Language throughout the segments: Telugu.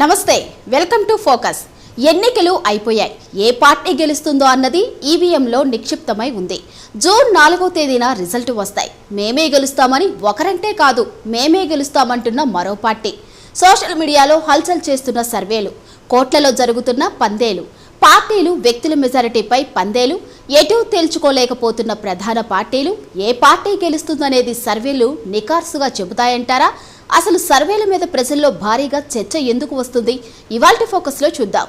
నమస్తే వెల్కమ్ టు ఫోకస్. ఎన్నికలు అయిపోయాయి. ఏ పార్టీ గెలుస్తుందో అన్నది ఈవీఎంలో నిక్షిప్తమై ఉంది. జూన్ నాలుగో తేదీన రిజల్ట్ వస్తాయి. మేమే గెలుస్తామని ఒకరంటే కాదు మేమే గెలుస్తామంటున్న మరో పార్టీ. సోషల్ మీడియాలో హల్చల్ చేస్తున్న సర్వేలు కోట్లలో జరుగుతున్న పందేలు పార్టీలు వ్యక్తుల మెజారిటీపై పందేలు ఎటూ తేల్చుకోలేకపోతున్న ప్రధాన పార్టీలు ఏ పార్టీ గెలుస్తుందనేది సర్వేలు నికార్సుగా చెబుతాయంటారా? అసలు సర్వేల మీద ప్రజల్లో భారీగా చర్చ ఎందుకు వస్తుంది? ఇవాల్టి ఫోకస్లో చూద్దాం.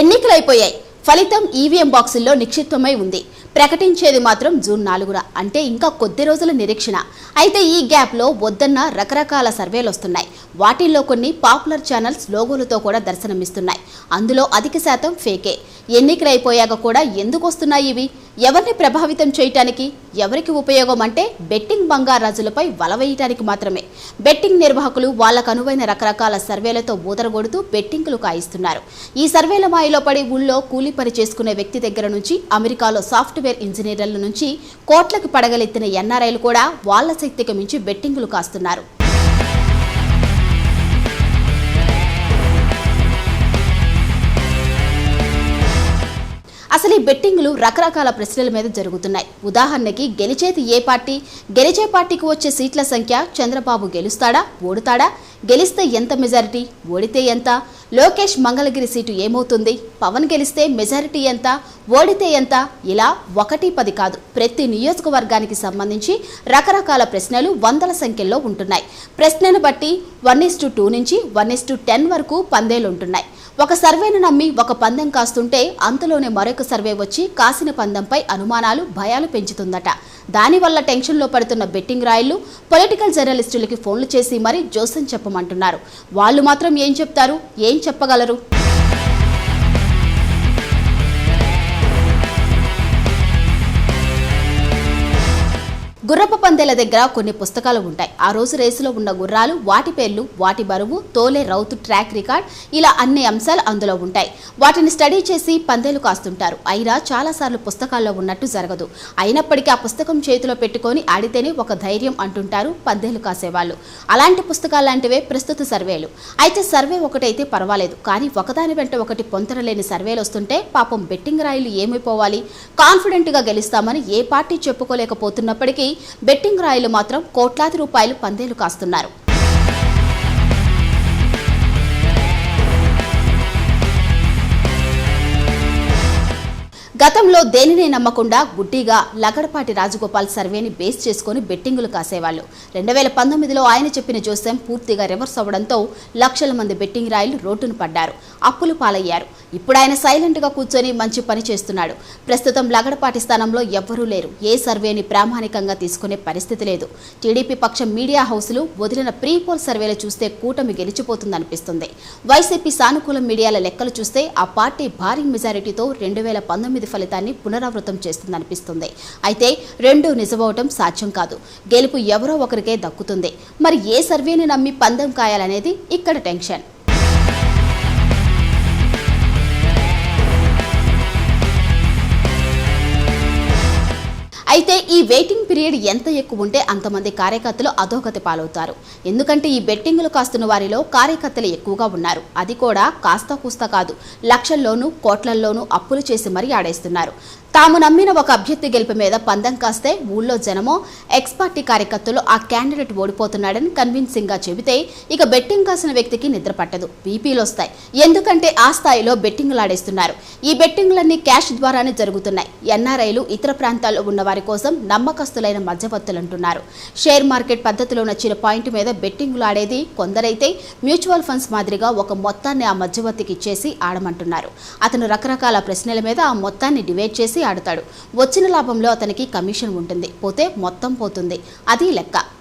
ఎన్నికలైపోయాయి. ఫలితం ఈవీఎం బాక్సుల్లో నిక్షిప్తమై ఉంది. ప్రకటించేది మాత్రం జూన్ నాలుగున అంటే ఇంకా కొద్ది రోజుల నిరీక్షణ. అయితే ఈ గ్యాప్లో వద్దన్న రకరకాల సర్వేలు వస్తున్నాయి. వాటిల్లో కొన్ని పాపులర్ ఛానల్స్ లోగోలతో కూడా దర్శనమిస్తున్నాయి. అందులో అధిక శాతం ఫేకే. ఎన్నికలైపోయాక కూడా ఎందుకు వస్తున్నాయి ఇవి? ఎవరిని ప్రభావితం చేయటానికి ఎవరికి ఉపయోగం అంటే బెట్టింగ్ బంగారాజులపై వలవేయటానికి మాత్రమే. బెట్టింగ్ నిర్వాహకులు వాళ్ళకు అనువైన రకరకాల సర్వేలతో బూదరగొడుతూ బెట్టింగ్లు కాయిస్తున్నారు. ఈ సర్వేల మాయలో పడి ఊళ్ళో కూలీ పని చేసుకునే వ్యక్తి దగ్గర నుంచి అమెరికాలో సాఫ్ట్వేర్ ఇంజనీర్ల నుంచి కోట్లకు పడగలెత్తిన ఎన్ఆర్ఐలు కూడా వాళ్ళ శక్తికి మించి బెట్టింగ్లు కాస్తున్నారు. అసలు ఈ బెట్టింగ్లు రకరకాల ప్రశ్నల మీద జరుగుతున్నాయి. ఉదాహరణకి గెలిచేది ఏ పార్టీ? గెలిచే పార్టీకి వచ్చే సీట్ల సంఖ్య చంద్రబాబు గెలుస్తాడా? ఓడుతాడా? గెలిస్తే ఎంత మెజారిటీ? ఓడితే ఎంత? లోకేష్ మంగళగిరి సీటు ఏమవుతుంది? పవన్ గెలిస్తే మెజారిటీ ఎంత? ఓడితే ఎంత? ఇలా ఒకటి పది కాదు. ప్రతి నియోజకవర్గానికి సంబంధించి రకరకాల ప్రశ్నలు వందల సంఖ్యలో ఉంటున్నాయి. ప్రశ్నను బట్టి వన్ ఇస్ టు టూ నుంచి వన్ ఇస్ టు టెన్ వరకు పందేలు ఉంటున్నాయి. ఒక సర్వేను నమ్మి ఒక పందెం కాస్తుంటే అంతలోనే మరొక సర్వే వచ్చి కాసిన పందెంపై అనుమానాలు భయాలు పెంచుతుందట. దానివల్ల టెన్షన్లో పడుతున్న బెట్టింగ్ రాయలు పొలిటికల్ జర్నలిస్టులకి ఫోన్లు చేసి మరీ జోస్యం చెప్పమంటున్నారు. వాళ్ళు మాత్రం ఏం చెప్తారు? ఏం చెప్పగలరు? గుర్రపు పందేల దగ్గర కొన్ని పుస్తకాలు ఉంటాయి. ఆ రోజు రేసులో ఉన్న గుర్రాలు వాటి పేర్లు వాటి బరువు తోలే రౌతు ట్రాక్ రికార్డ్ ఇలా అన్ని అంశాలు అందులో ఉంటాయి. వాటిని స్టడీ చేసి పందేలు కాస్తుంటారు. అయినా చాలాసార్లు పుస్తకాల్లో ఉన్నట్టు జరగదు. అయినప్పటికీ ఆ పుస్తకం చేతిలో పెట్టుకొని ఆడితేనే ఒక ధైర్యం అంటుంటారు పందేలు కాసేవాళ్ళు. అలాంటి పుస్తకాలు లాంటివే ప్రస్తుత సర్వేలు. అయితే సర్వే ఒకటైతే పర్వాలేదు. కానీ ఒకదాని వెంట ఒకటి పొంతరలేని సర్వేలు వస్తుంటే పాపం బెట్టింగ్ రాయిలు ఏమైపోవాలి? కాన్ఫిడెంట్గా గెలుస్తామని ఏ పార్టీ చెప్పుకోలేకపోతున్నప్పటికీ బెట్టింగ్ రాయలు మాత్రం కోట్లాది రూపాయలు పందేలు కాస్తున్నారు గతంలో దేనినే నమ్మకుండా గుడ్డిగా లగడపాటి రాజగోపాల్ సర్వేని బేస్ చేసుకుని బెట్టింగులు కాసేవాళ్ళు. రెండు వేల పంతొమ్మిదిలో ఆయన చెప్పిన జోస్యం పూర్తిగా రివర్స్ అవ్వడంతో లక్షల మంది బెట్టింగ్ రాయిలు రోడ్డును పడ్డారు. అప్పులు పాలయ్యారు. ఇప్పుడు ఆయన సైలెంట్గా కూర్చొని మంచి పని చేస్తున్నాడు. ప్రస్తుతం లగడపాటి స్థానంలో ఎవ్వరూ లేరు. ఏ సర్వేని ప్రామాణికంగా తీసుకునే పరిస్థితి లేదు. టీడీపీ పక్షం మీడియా హౌస్లు వదిలిన ప్రీ పోల్ సర్వేలు చూస్తే కూటమి గెలిచిపోతుందనిపిస్తుంది. వైసీపీ సానుకూల మీడియాల లెక్కలు చూస్తే ఆ పార్టీ భారీ మెజారిటీతో రెండు వేల పంతొమ్మిది ఫలితాన్ని పునరావృతం చేస్తుందనిపిస్తుంది. అయితే రెండు నిజమవటం సాధ్యం కాదు. గెలుపు ఎవరో ఒకరికే దక్కుతుంది. మరి ఏ సర్వేని నమ్మి పందెం కాయాలనేది ఇక్కడ టెన్షన్. అయితే ఈ వెయిటింగ్ పీరియడ్ ఎంత ఎక్కువ ఉంటే అంతమంది కార్యకర్తలు అధోగతి పాలవుతారు. ఎందుకంటే ఈ బెట్టింగులు కాస్తున్న వారిలో కార్యకర్తలు ఎక్కువగా ఉన్నారు. అది కూడా కాస్త కూస్త కాదు. లక్షల్లోనూ కోట్లల్లోనూ అప్పులు చేసి మరీ ఆడేస్తున్నారు. తాము నమ్మిన ఒక అభ్యర్థి గెలుపు మీద పందం కాస్తే ఊళ్ళో జనమో ఎక్స్ పార్టీ కార్యకర్తలు ఆ క్యాండిడేట్ ఓడిపోతున్నాడని కన్విన్సింగ్గా చెబితే ఇక బెట్టింగ్ కాసిన వ్యక్తికి నిద్ర పట్టదు. బీపీలు వస్తాయి. ఎందుకంటే ఆ స్థాయిలో బెట్టింగ్లు ఆడేస్తున్నారు. ఈ బెట్టింగ్లన్నీ క్యాష్ ద్వారానే జరుగుతున్నాయి. ఎన్ఆర్ఐలు ఇతర ప్రాంతాల్లో ఉన్న వారి కోసం నమ్మకస్తులైన మధ్యవర్తులంటున్నారు. షేర్ మార్కెట్ పద్ధతిలో నచ్చిన పాయింట్ మీద బెట్టింగ్లు ఆడేది కొందరైతే మ్యూచువల్ ఫండ్స్ మాదిరిగా ఒక మొత్తాన్ని ఆ మధ్యవర్తికి ఇచ్చేసి ఆడమంటున్నారు. అతను రకరకాల ప్రశ్నల మీద ఆ మొత్తాన్ని డివైడ్ చేసి ఆడతాడు. వచ్చిన లాభంలో అతనికి కమిషన్ ఉంటుంది. పోతే మొత్తం పోతుంది. అది లెక్క.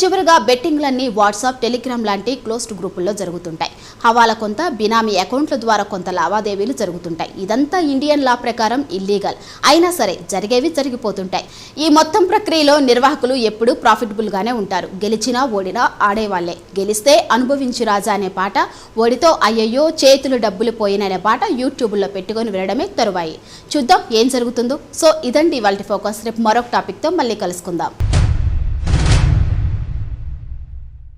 చివరిగా బెట్టింగ్లన్నీ వాట్సాప్ టెలిగ్రామ్ లాంటి క్లోజ్డ్ గ్రూపుల్లో జరుగుతుంటాయి. హవాల కొంత బినామీ అకౌంట్ల ద్వారా కొంత లావాదేవీలు జరుగుతుంటాయి. ఇదంతా ఇండియన్ లా ప్రకారం ఇల్లీగల్. అయినా సరే జరిగేవి జరిగిపోతుంటాయి. ఈ మొత్తం ప్రక్రియలో నిర్వాహకులు ఎప్పుడూ ప్రాఫిటబుల్గానే ఉంటారు. గెలిచినా ఓడినా ఆడేవాళ్ళే. గెలిస్తే అనుభవించి రాజా అనే పాట ఓడితో అయ్యయ్యో చేతులు డబ్బులు పోయిననే పాట యూట్యూబ్లో పెట్టుకొని వినడమే తరువాయి. చూద్దాం ఏం జరుగుతుందో. సో ఇదండి వాళ్ళ ఫోకస్. రేపు మరొక టాపిక్తో మళ్ళీ కలుసుకుందాం.